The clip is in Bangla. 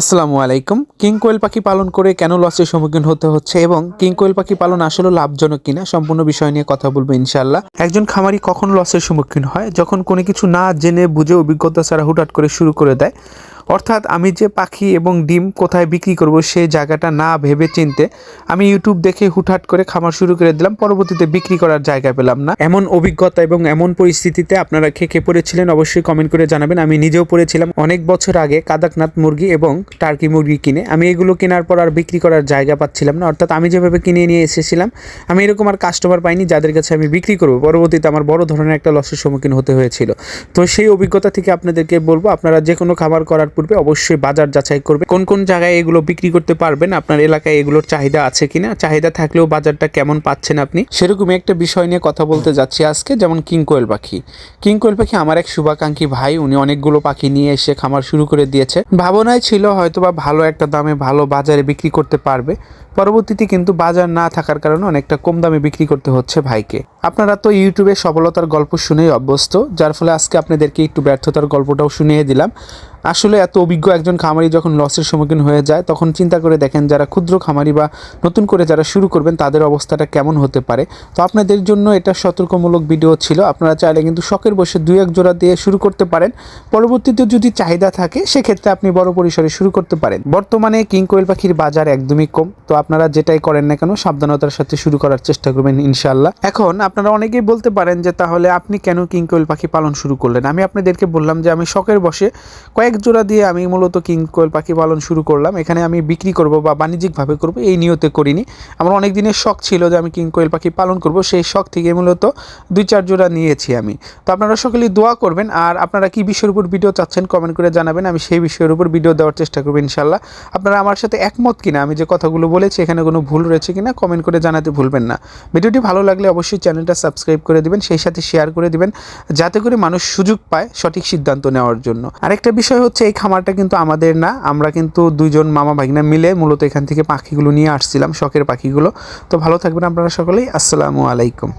আসসালামু আলাইকুম। কিং কোয়েল পাখি পালন করে কেন লসের সম্মুখীন হতে হচ্ছে এবং কিং কোয়েল পাখি পালন আসলে লাভজনক কিনা সম্পূর্ণ বিষয় নিয়ে কথা বলব ইনশাল্লাহ একজন খামারি কখন লসের সম্মুখীন হয়? যখন কোনো কিছু না জেনে, বুঝে, অভিজ্ঞতা ছাড়া হুটহাট করে শুরু করে দেয় অর্থাৎ আমি যে পাখি এবং ডিম কোথায় বিক্রি করব সেই জায়গাটা না ভেবে চিনতে আমি ইউটিউব দেখে হুটহাট করে খামার শুরু করে দিলাম। পরবর্তীতে বিক্রি করার জায়গা পেলাম না। এমন অভিজ্ঞতা এবং এমন পরিস্থিতিতে আপনারা খেয়ে পড়েছিলেন অবশ্যই কমেন্ট করে জানাবেন। আমি নিজেও পড়েছিলাম। অনেক বছর আগে কাদাকনাথ মুরগি এবং টার্কি মুরগি কিনে আমি এগুলো কেনার পর আর বিক্রি করার জায়গা পাচ্ছিলাম না। অর্থাৎ আমি যেভাবে কিনে নিয়ে এসেছিলাম, আমি এরকম আর কাস্টমার পাইনি যাদের কাছে আমি বিক্রি করব। পরবর্তীতে আমার বড় ধরনের একটা লসের সম্মুখীন হতে হয়েছিল। তো সেই অভিজ্ঞতা থেকে আপনাদেরকে বলব, আপনারা যে কোনো খাবার করার পূর্বে অবশ্যই বাজার যাচাই করবে। কোন কোন জায়গায় এগুলো বিক্রি করতে পারবেন? আপনার এলাকায় এগুলোর চাহিদা আছে কিনা? চাহিদা থাকলেও বাজারটা কেমন পাচ্ছেন আপনি? সেরকমই একটা বিষয় নিয়ে কথা বলতে যাচ্ছি আজকে, যেমন কিং কোয়েল পাখি। কিং কোয়েল পাখি আমার এক শুভাকাঙ্ক্ষী ভাই, উনি অনেকগুলো পাখি নিয়ে এসে খামার শুরু করে দিয়েছে। ভাবনায় ছিল হয়তোবা ভালো একটা দামে ভালো বাজারে বিক্রি করতে পারবে। পরবর্তীতে কিন্তু বাজার না থাকার কারণে অনেকটা কম দামে বিক্রি করতে হচ্ছে ভাইকে। আপনারা তো ইউটিউবে সফলতার গল্প শুনেই অভ্যস্ত, যার ফলে আজকে আপনাদেরকে একটু ব্যর্থতার গল্পটাও শুনিয়ে দিলাম। আসলে এত অভিজ্ঞ একজন খামারি যখন লসের সম্মুখীন হয়ে যায়, তখন চিন্তা করে দেখেন যারা ক্ষুদ্র খামারি বা নতুন করে যারা শুরু করবেন, তাদের অবস্থাটা কেমন হতে পারে। তো আপনাদের জন্য এটা সতর্কমূলক ভিডিও ছিল, আপনারা চাইলে কিন্তু শখের বসে দুই এক জোড়া দিয়ে শুরু করতে পারেন। পরবর্তীতে যদি চাহিদা থাকে, সেক্ষেত্রে আপনি বড় পরিসরে শুরু করতে পারেন। বর্তমানে কিং কোয়েল পাখির বাজার একদমই কম, তো আপনারা যেটাই করেন না কেন, সাবধানতার সাথে শুরু করার চেষ্টা করবেন ইনশাল্লাহ এখন আপনারা অনেকেই বলতে পারেন যে তাহলে আপনি কেন কিং কোয়েল পাখি পালন শুরু করলেন? আমি আপনাদেরকে বললাম যে আমি শখের বসে কয়েক জোড়া দিয়ে আমি মূলত কিং কোয়েল পাখি পালন শুরু করলাম। এখানে আমি বিক্রি করব বা বাণিজ্যিকভাবে করব, এই নিয়তে করিনি। আমার অনেক দিনের শখ ছিল যে আমি কিং কোয়েল পাখি পালন করব, সেই শখ থেকে মূলত দুই চার জোড়া নিয়েছি আমি। তো আপনারা সকলেই দোয়া করবেন, আর আপনারা কি বিষয়ের উপর ভিডিও চাচ্ছেন কমেন্ট করে জানাবেন, আমি সেই বিষয়ের উপর ভিডিও দেওয়ার চেষ্টা করব ইনশাল্লাহ আপনারা আমার সাথে একমত কিনা, আমি যে কথাগুলো বলেছি, এখানে কোনো ভুল রয়েছে কিনা, কমেন্ট করে জানাতে ভুলবেন না। ভিডিওটি ভালো লাগলে অবশ্যই চ্যানেলটা সাবস্ক্রাইব করে দিবেন, সেই সাথে শেয়ার করে দিবেন, যাতে করে মানুষ সুযোগ পায় সঠিক সিদ্ধান্ত নেওয়ার জন্য। আরেকটা বিষয় হচ্ছে, এই খামারটা কিন্তু আমাদের না, আমরা কিন্তু দুইজন মামা ভাগিনা মিলে মূলত এখান থেকে পাখিগুলো নিয়ে আসছিলাম, শখের পাখিগুলো। তো ভালো থাকবেন আপনারা সকলেই, আসসালামু আলাইকুম।